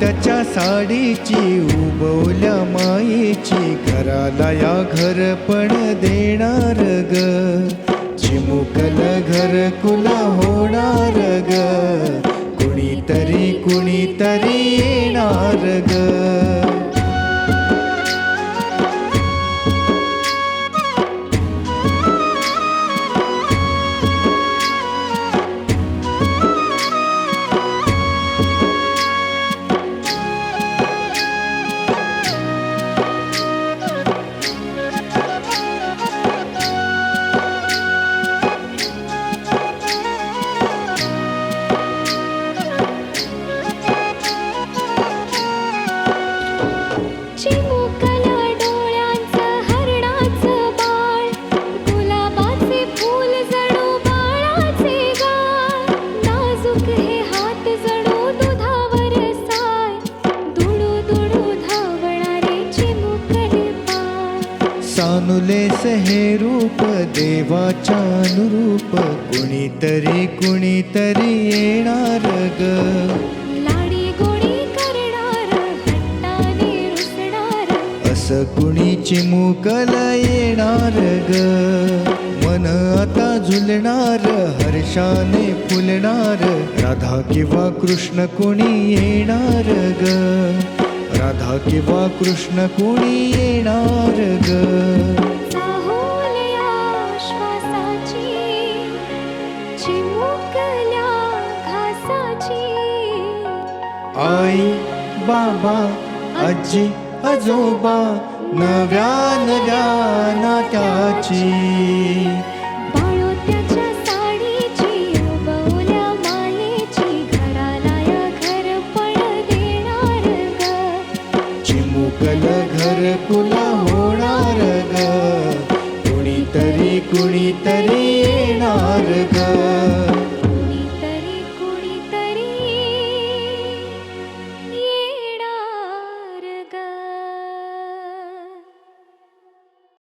त्याच्या साडीची उबवल्या मायेची घराला या घर पण देणार ग. चिमुकल घर कुला होणार ग. कुणीतरी कुणीतरी येणार ग. सानुलेस हे रूप देवाच्या अनुरूप कुणीतरी कुणीतरी येणार ग. लाडी गोडी करणार हट्टाने रुसणार. असं कुणी चिमुकल येणार ग. मन आता झुलणार हर्षाने फुलणार. राधा किंवा कृष्ण कुणी येणार ग. राधा किंवा कृष्ण कुणी येणार ग? आई बाबा आजी आजोबा नव्या नव्या नात्याची. चिमुकल घर कुला होणार ग. कुणीतरी कुणीतरी येणार ग.